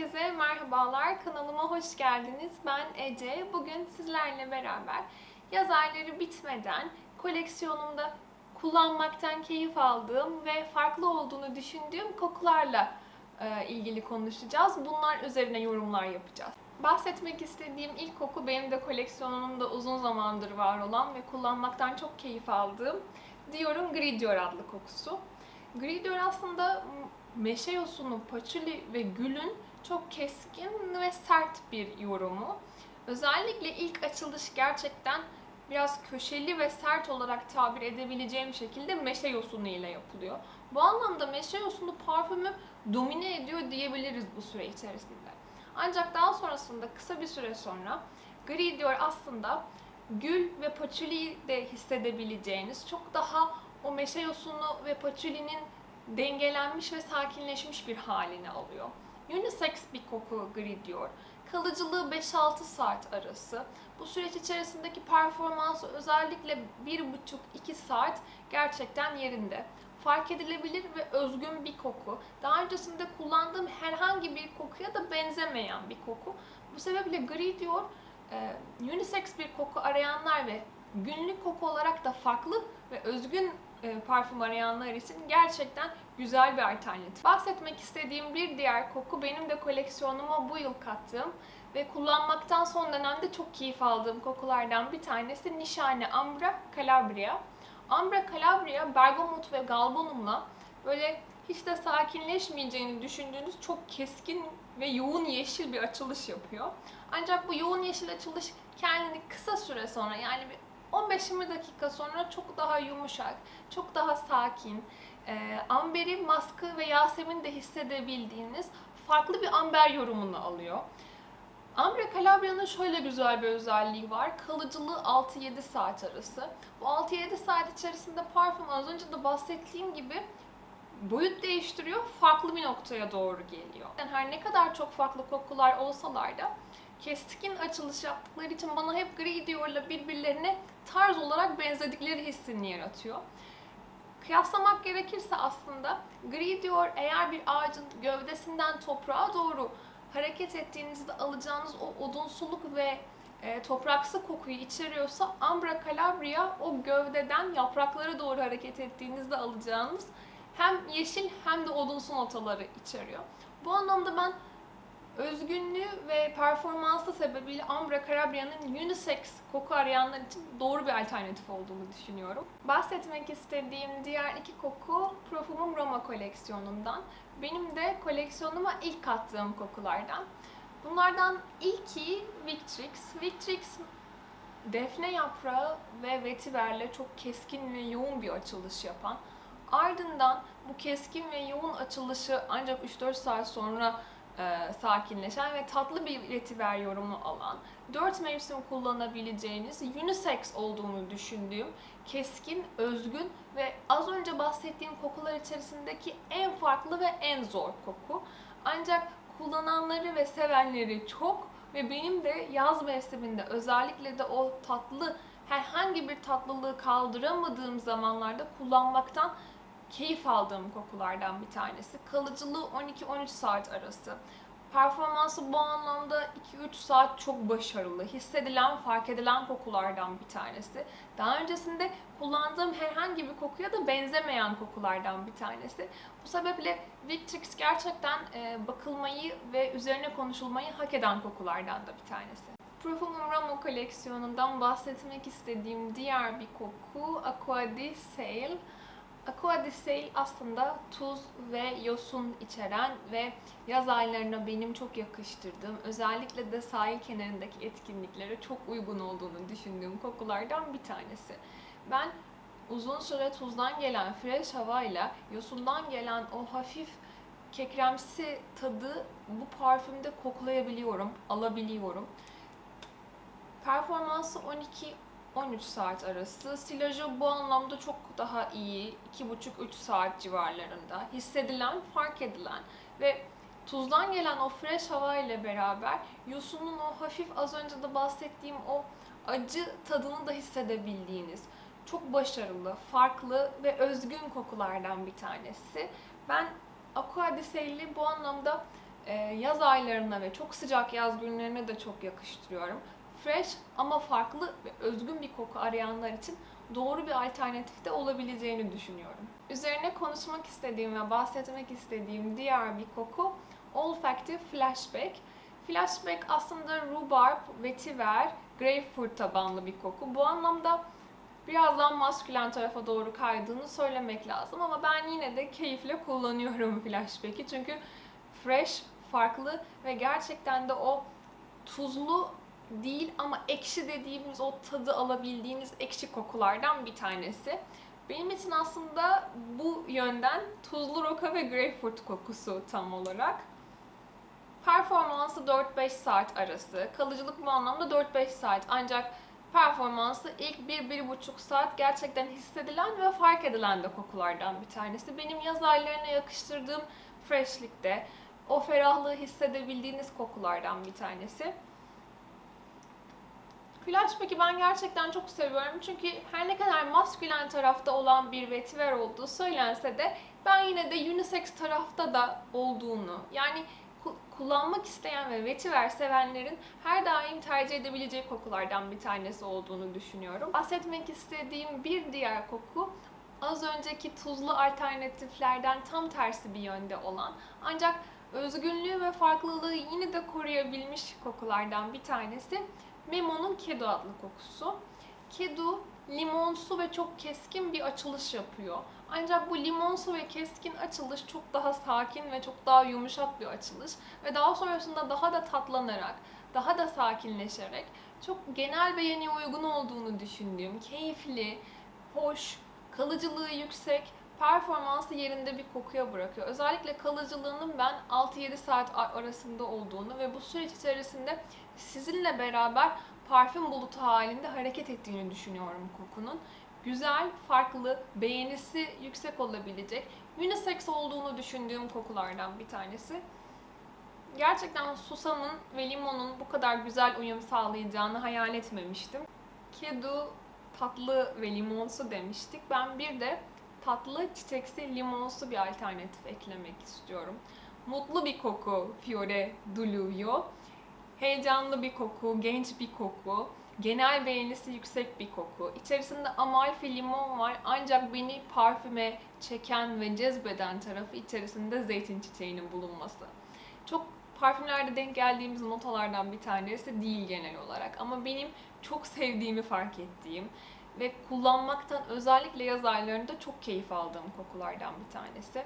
Herkese merhabalar, kanalıma hoş geldiniz. Ben Ece. Bugün sizlerle beraber yaz ayları bitmeden koleksiyonumda kullanmaktan keyif aldığım ve farklı olduğunu düşündüğüm kokularla e, ilgili konuşacağız. Bunlar üzerine yorumlar yapacağız. Bahsetmek istediğim ilk koku benim de koleksiyonumda uzun zamandır var olan ve kullanmaktan çok keyif aldığım Dior'un Gris Dior adlı kokusu. Gris Dior aslında meşe yosunu, paçuli ve gülün çok keskin ve sert bir yorumu. Özellikle ilk açılış gerçekten biraz köşeli ve sert olarak tabir edebileceğim şekilde meşe yosunu ile yapılıyor. Bu anlamda meşe yosunu parfümü domine ediyor diyebiliriz bu süre içerisinde. Ancak daha sonrasında kısa bir süre sonra Gris Dior aslında gül ve paçuliyi de hissedebileceğiniz çok daha o meşe yosunu ve paçulinin dengelenmiş ve sakinleşmiş bir halini alıyor. Unisex bir koku Gris Dior. Kalıcılığı 5-6 saat arası. Bu süreç içerisindeki performansı özellikle 1,5-2 saat gerçekten yerinde. Fark edilebilir ve özgün bir koku. Daha öncesinde kullandığım herhangi bir kokuya da benzemeyen bir koku. Bu sebeple Gris Dior e, unisex bir koku arayanlar ve günlük koku olarak da farklı ve özgün e, parfüm arayanlar için gerçekten güzel bir alternatif. Bahsetmek istediğim bir diğer koku benim de koleksiyonuma bu yıl kattığım ve kullanmaktan son dönemde çok keyif aldığım kokulardan bir tanesi Nişane Ambra Calabria. Ambra Calabria bergamot ve galbanumla böyle hiç de sakinleşmeyeceğini düşündüğünüz çok keskin ve yoğun yeşil bir açılış yapıyor. Ancak bu yoğun yeşil açılış kendini kısa süre sonra yani bir 15-20 dakika sonra çok daha yumuşak, çok daha sakin, e, amberi, maskı ve yasemin de hissedebildiğiniz farklı bir amber yorumunu alıyor. Ambre Calabria'nın şöyle güzel bir özelliği var. Kalıcılığı 6-7 saat arası. Bu 6-7 saat içerisinde parfüm az önce de bahsettiğim gibi boyut değiştiriyor, farklı bir noktaya doğru geliyor. Yani her ne kadar çok farklı kokular olsalar da keskin açılış yaptıkları için bana hep Gris Dior'la birbirlerine tarz olarak benzedikleri hissini yaratıyor. Kıyaslamak gerekirse aslında Gris Dior eğer bir ağacın gövdesinden toprağa doğru hareket ettiğinizde alacağınız o odunsuluk ve e, topraksı kokuyu içeriyorsa Ambra Calabria o gövdeden yapraklara doğru hareket ettiğinizde alacağınız hem yeşil hem de odunsu notaları içeriyor. Bu anlamda ben özgünlüğü ve performansı sebebiyle Ambra Calabria'nın unisex koku arayanlar için doğru bir alternatif olduğunu düşünüyorum. Bahsetmek istediğim diğer iki koku Profumum Roma koleksiyonundan. Benim de koleksiyonuma ilk kattığım kokulardan. Bunlardan ilki Victrix. Victrix defne yaprağı ve vetiverle çok keskin ve yoğun bir açılış yapan. Ardından bu keskin ve yoğun açılışı ancak 3-4 saat sonra e, sakinleşen ve tatlı bir vetiver yorumu alan, 4 mevsim kullanabileceğiniz, unisex olduğunu düşündüğüm, keskin, özgün ve az önce bahsettiğim kokular içerisindeki en farklı ve en zor koku. Ancak kullananları ve sevenleri çok ve benim de yaz mevsiminde özellikle de o tatlı herhangi bir tatlılığı kaldıramadığım zamanlarda kullanmaktan keyif aldığım kokulardan bir tanesi. Kalıcılığı 12-13 saat arası. Performansı bu anlamda 2-3 saat çok başarılı. Hissedilen, fark edilen kokulardan bir tanesi. Daha öncesinde kullandığım herhangi bir kokuya da benzemeyen kokulardan bir tanesi. Bu sebeple Victrix gerçekten e, bakılmayı ve üzerine konuşulmayı hak eden kokulardan da bir tanesi. Profumum Ramo koleksiyonundan bahsetmek istediğim diğer bir koku Aqua di Sale. Aqua di Sale aslında tuz ve yosun içeren ve yaz aylarına benim çok yakıştırdığım, özellikle de sahil kenarındaki etkinliklere çok uygun olduğunu düşündüğüm kokulardan bir tanesi. Ben uzun süre tuzdan gelen fresh havayla yosundan gelen o hafif kekremsi tadı bu parfümde koklayabiliyorum, alabiliyorum. Performansı 12 13 saat arası. Silajı bu anlamda çok daha iyi. 2,5-3 saat civarlarında. Hissedilen, fark edilen ve tuzdan gelen o fresh hava ile beraber yosunun o hafif az önce de bahsettiğim o acı tadını da hissedebildiğiniz çok başarılı, farklı ve özgün kokulardan bir tanesi. Ben Aqua di Sale'i bu anlamda yaz aylarına ve çok sıcak yaz günlerine de çok yakıştırıyorum. Fresh ama farklı ve özgün bir koku arayanlar için doğru bir alternatif de olabileceğini düşünüyorum. Üzerine konuşmak istediğim ve bahsetmek istediğim diğer bir koku Olfactive Flashback. Flashback aslında rhubarb, vetiver, grapefruit tabanlı bir koku. Bu anlamda birazdan maskülen tarafa doğru kaydığını söylemek lazım ama ben yine de keyifle kullanıyorum flashback'i çünkü fresh, farklı ve gerçekten de o tuzlu değil ama ekşi dediğimiz o tadı alabildiğiniz ekşi kokulardan bir tanesi. Benim için aslında bu yönden tuzlu roka ve grapefruit kokusu tam olarak. Performansı 4-5 saat arası. Kalıcılık bu anlamda 4-5 saat. Ancak performansı ilk 1-1,5 saat gerçekten hissedilen ve fark edilen de kokulardan bir tanesi. Benim yaz aylarına yakıştırdığım freshlikte o ferahlığı hissedebildiğiniz kokulardan bir tanesi. Flashback'i ben gerçekten çok seviyorum çünkü her ne kadar maskülen tarafta olan bir vetiver olduğu söylense de ben yine de unisex tarafta da olduğunu yani ku- kullanmak isteyen ve vetiver sevenlerin her daim tercih edebileceği kokulardan bir tanesi olduğunu düşünüyorum. Bahsetmek istediğim bir diğer koku az önceki tuzlu alternatiflerden tam tersi bir yönde olan ancak özgünlüğü ve farklılığı yine de koruyabilmiş kokulardan bir tanesi Memo'nun Kedu adlı kokusu. Kedu limonsu ve çok keskin bir açılış yapıyor. Ancak bu limonsu ve keskin açılış çok daha sakin ve çok daha yumuşak bir açılış ve daha sonrasında daha da tatlanarak, daha da sakinleşerek çok genel beğeniye uygun olduğunu düşündüğüm, keyifli, hoş, kalıcılığı yüksek, performansı yerinde bir kokuya bırakıyor. Özellikle kalıcılığının ben 6-7 saat arasında olduğunu ve bu süreç içerisinde sizinle beraber parfüm bulutu halinde hareket ettiğini düşünüyorum kokunun. Güzel, farklı, beğenisi yüksek olabilecek, unisex olduğunu düşündüğüm kokulardan bir tanesi. Gerçekten susamın ve limonun bu kadar güzel uyum sağlayacağını hayal etmemiştim. Kedu tatlı ve limonsu demiştik. Ben bir de tatlı, çiçeksi, limonsu bir alternatif eklemek istiyorum. Mutlu bir koku Fiore Duluvio. Heyecanlı bir koku, genç bir koku, genel beğenisi yüksek bir koku. İçerisinde amalfi limon var ancak beni parfüme çeken ve cezbeden tarafı içerisinde zeytin çiçeğinin bulunması. Çok parfümlerde denk geldiğimiz notalardan bir tanesi değil genel olarak ama benim çok sevdiğimi fark ettiğim ve kullanmaktan özellikle yaz aylarında çok keyif aldığım kokulardan bir tanesi.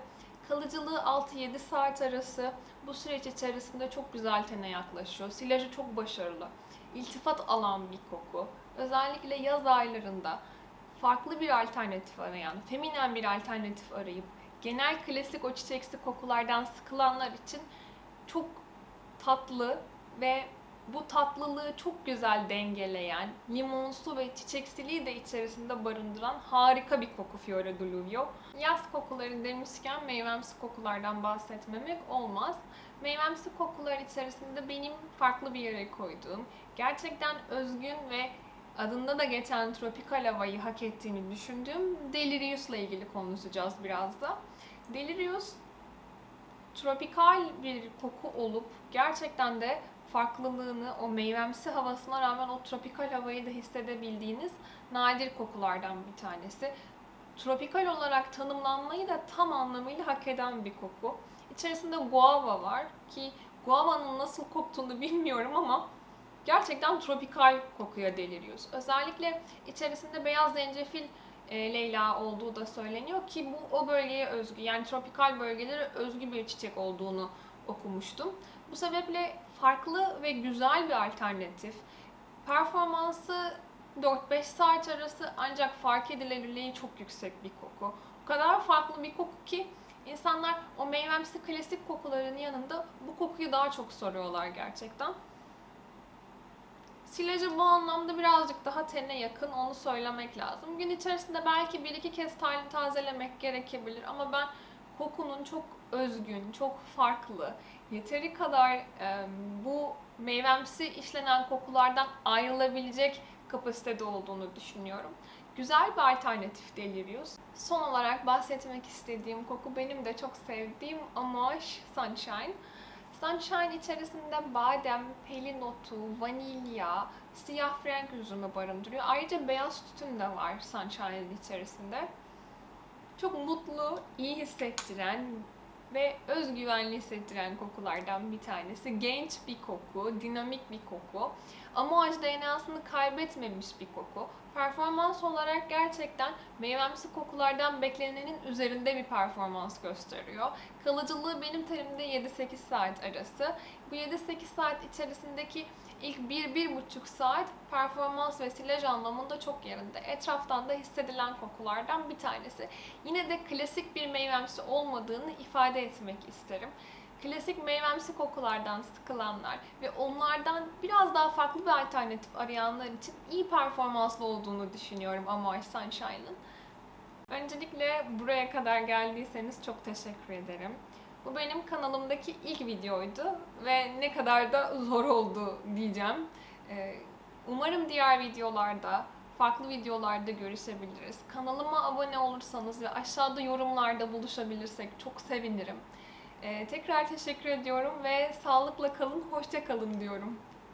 Kalıcılığı 6-7 saat arası. Bu süreç içerisinde çok güzel tene yaklaşıyor. Silajı çok başarılı. İltifat alan bir koku. Özellikle yaz aylarında farklı bir alternatif arayan, feminen bir alternatif arayıp genel klasik o çiçeksi kokulardan sıkılanlar için çok tatlı ve bu tatlılığı çok güzel dengeleyen, limonsu ve çiçeksiliği de içerisinde barındıran harika bir koku Fiore Duluvio. Yaz kokuları demişken meyvemsi kokulardan bahsetmemek olmaz. Meyvemsi kokular içerisinde benim farklı bir yere koyduğum, gerçekten özgün ve adında da geçen tropikal havayı hak ettiğini düşündüğüm Delirius'la ilgili konuşacağız biraz da. Delirius tropikal bir koku olup gerçekten de farklılığını, o meyvemsi havasına rağmen o tropikal havayı da hissedebildiğiniz nadir kokulardan bir tanesi. Tropikal olarak tanımlanmayı da tam anlamıyla hak eden bir koku. İçerisinde guava var ki guavanın nasıl koktuğunu bilmiyorum ama gerçekten tropikal kokuya deliriyoruz. Özellikle içerisinde beyaz zencefil e, Leyla olduğu da söyleniyor ki bu o bölgeye özgü yani tropikal bölgelere özgü bir çiçek olduğunu okumuştum. Bu sebeple farklı ve güzel bir alternatif. Performansı 4-5 saat arası ancak fark edilebilirliği çok yüksek bir koku. O kadar farklı bir koku ki insanlar o meyvemsi klasik kokuların yanında bu kokuyu daha çok soruyorlar gerçekten. Silajı bu anlamda birazcık daha tene yakın onu söylemek lazım. Gün içerisinde belki bir iki kez tazelemek gerekebilir ama ben kokunun çok özgün, çok farklı, yeteri kadar e, bu meyvemsi işlenen kokulardan ayrılabilecek kapasitede olduğunu düşünüyorum. Güzel bir alternatif Delirious. Son olarak bahsetmek istediğim koku benim de çok sevdiğim Amouage Sunshine. Sunshine içerisinde badem, pelin otu, vanilya, siyah frenk üzümü barındırıyor. Ayrıca beyaz tütün de var Sunshine'in içerisinde. Çok mutlu, iyi hissettiren ve özgüvenli hissettiren kokulardan bir tanesi. Genç bir koku, dinamik bir koku. Amouage DNA'sını kaybetmemiş bir koku. Performans olarak gerçekten meyvemsi kokulardan beklenenin üzerinde bir performans gösteriyor. Kalıcılığı benim terimde 7-8 saat arası. Bu 7-8 saat içerisindeki ilk 1-1,5 saat performans ve silaj anlamında çok yerinde. Etraftan da hissedilen kokulardan bir tanesi. Yine de klasik bir meyvemsi olmadığını ifade etmek isterim. Klasik meyvemsi kokulardan sıkılanlar ve onlardan biraz daha farklı bir alternatif arayanlar için iyi performanslı olduğunu düşünüyorum Amouage Sunshine'ın. Öncelikle buraya kadar geldiyseniz çok teşekkür ederim. Bu benim kanalımdaki ilk videoydu ve ne kadar da zor oldu diyeceğim. Ee, Umarım diğer videolarda, farklı videolarda görüşebiliriz. Kanalıma abone olursanız ve aşağıda yorumlarda buluşabilirsek çok sevinirim. Ee, tekrar teşekkür ediyorum ve sağlıkla kalın, hoşça kalın diyorum.